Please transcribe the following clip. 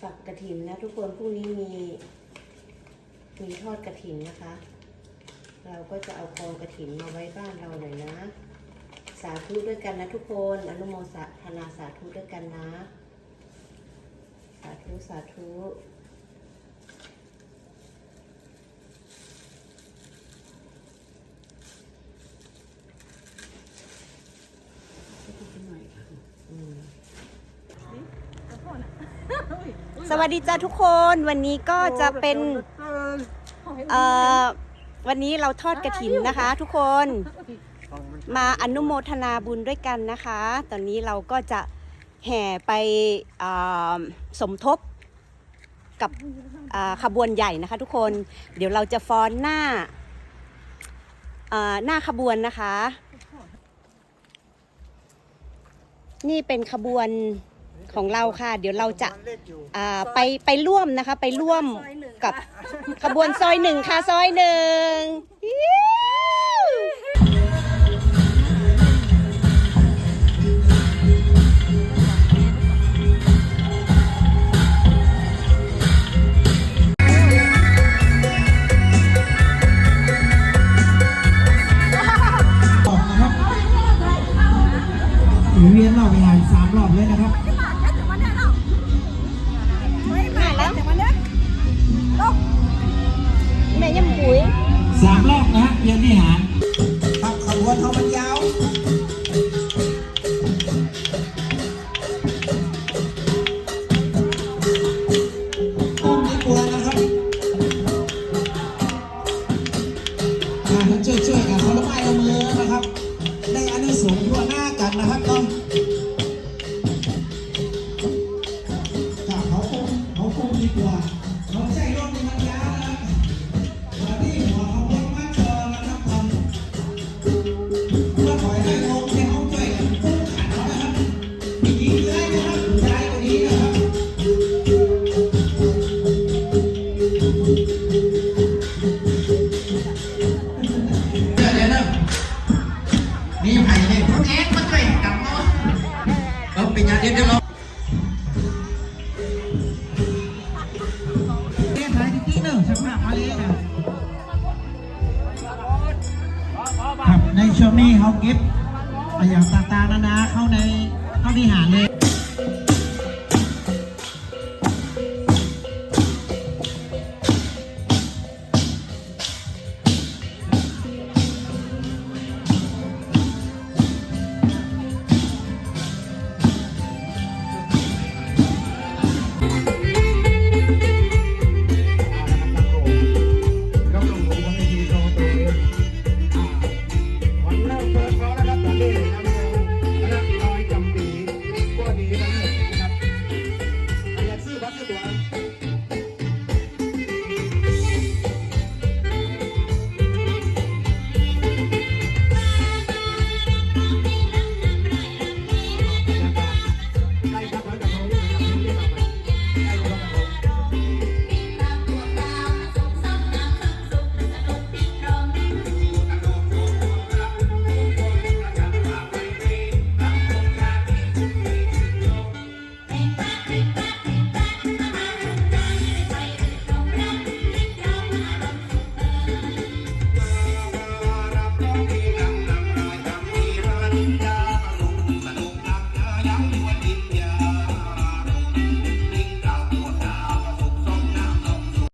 ฝักกระถินนะทุกคนพรุ่งนี้มีมีทอดกระถินนะคะ เราก็จะเอากองกระถินมาไว้บ้านเราหน่อยนะ สาธุด้วยกันนะทุกคนอนุโมทนาสาธุด้วยกันนะ สาธุสาธุ สวัสดีจ้าทุกคนวันนี้ก็จะเป็นเอ่อวันนี้เราทอดกระถินนะคะ ทุกคนมาอนุโมทนาบุญด้วยกันนะคะ ตอนนี้เราก็จะแห่ไปอ่าสมทบกับอ่าขบวนใหญ่นะคะ ทุกคนเดี๋ยวเราจะฟ้อนหน้าอ่าหน้าขบวนนะคะ นี่เป็นขบวน ของเราค่ะ เดี๋ยวเราจะอ่าไปไปร่วมนะคะ ไปร่วมกับขบวนซอยหนึ่งค่ะซอยหนึ่งอิ๊วออกนะครับเวียนรอบงานสามรอบเลยนะครับ สามรอบนะฮะเวียนที่หารครับขบวนเขามันยาวอุ้มไม่กลัวนะครับอ่าช่วยช่วยๆกันเขาละไม้ละมือนะครับ ได้อานุสงส์ทั่วหน้ากันนะครับต้องถ้าเขาคงเขาคงดีกว่าเขาใช้รถในมันยาว มีไผ่เนี่ยพวกแอ๊กมาช่วยกันเนาะเออเป็นยาเดี๋ยวเดี๋ยวเราเอ๊ะถ่ายที่หนึ่งสักหน้ามาเลยนะครับในช่วงนี้เขาเก็บอย่างต่างๆนานาเข้าในเข้าที่หารเลย